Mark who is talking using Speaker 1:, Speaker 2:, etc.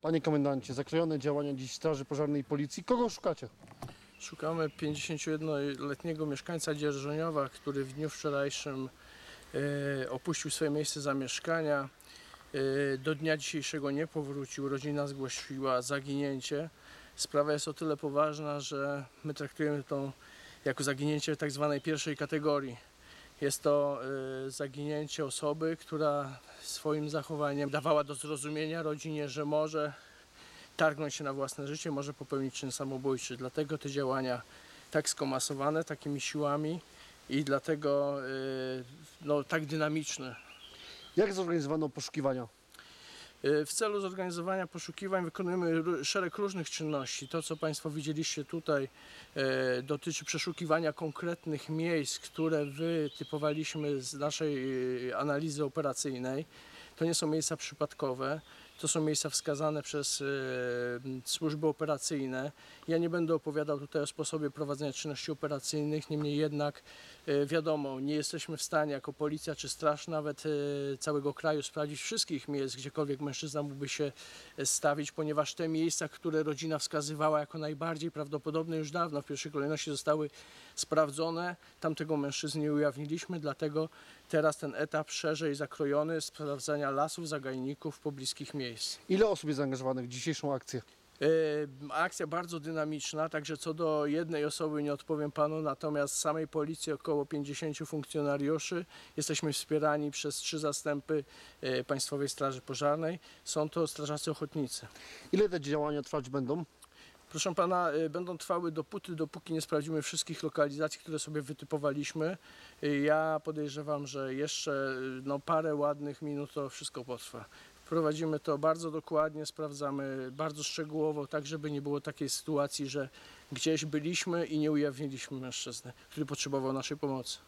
Speaker 1: Panie komendancie, zakrojone działania dziś Straży Pożarnej i Policji. Kogo szukacie?
Speaker 2: Szukamy 51-letniego mieszkańca Dzierżoniowa, który w dniu wczorajszym e, opuścił swoje miejsce zamieszkania. E, do dnia dzisiejszego nie powrócił. Rodzina zgłosiła zaginięcie. Sprawa jest o tyle poważna, że my traktujemy to jako zaginięcie tak zwanej pierwszej kategorii. Jest to e, zaginięcie osoby, która swoim zachowaniem dawała do zrozumienia rodzinie, że może targnąć się na własne życie, może popełnić czyn samobójczy. Dlatego te działania tak skomasowane takimi siłami i dlatego y, no, tak dynamiczne.
Speaker 1: Jak zorganizowano poszukiwania?
Speaker 2: Y, W celu zorganizowania poszukiwań wykonujemy szereg różnych czynności. To, co Państwo widzieliście tutaj, e, dotyczy przeszukiwania konkretnych miejsc, które wytypowaliśmy z naszej e, analizy operacyjnej. To nie są miejsca przypadkowe, to są miejsca wskazane przez e, służby operacyjne. Ja nie będę opowiadał tutaj o sposobie prowadzenia czynności operacyjnych, niemniej jednak e, wiadomo, nie jesteśmy w stanie jako policja czy straż nawet e, całego kraju sprawdzić wszystkich miejsc, gdziekolwiek mężczyzna mógłby się stawić, ponieważ te miejsca, które rodzina wskazywała jako najbardziej prawdopodobne już dawno w pierwszej kolejności zostały sprawdzone. Tamtego mężczyzny nie ujawniliśmy, dlatego teraz ten etap szerzej zakrojony sprawdzania lasów, zagajników, pobliskich miejsc.
Speaker 1: Ile osób jest zaangażowanych w dzisiejszą akcję?
Speaker 2: E, Akcja bardzo dynamiczna, także co do jednej osoby nie odpowiem panu, natomiast samej policji około 50 funkcjonariuszy. Jesteśmy wspierani przez trzy zastępy e, Państwowej Straży Pożarnej. Są to strażacy ochotnicy.
Speaker 1: Ile te działania trwać będą?
Speaker 2: Proszę pana, y, będą trwały dopóty, dopóki nie sprawdzimy wszystkich lokalizacji, które sobie wytypowaliśmy. Y, Ja podejrzewam, że jeszcze no, parę ładnych minut to wszystko potrwa. Prowadzimy to bardzo dokładnie, sprawdzamy bardzo szczegółowo, tak żeby nie było takiej sytuacji, że gdzieś byliśmy i nie ujawniliśmy mężczyzny, który potrzebował naszej pomocy.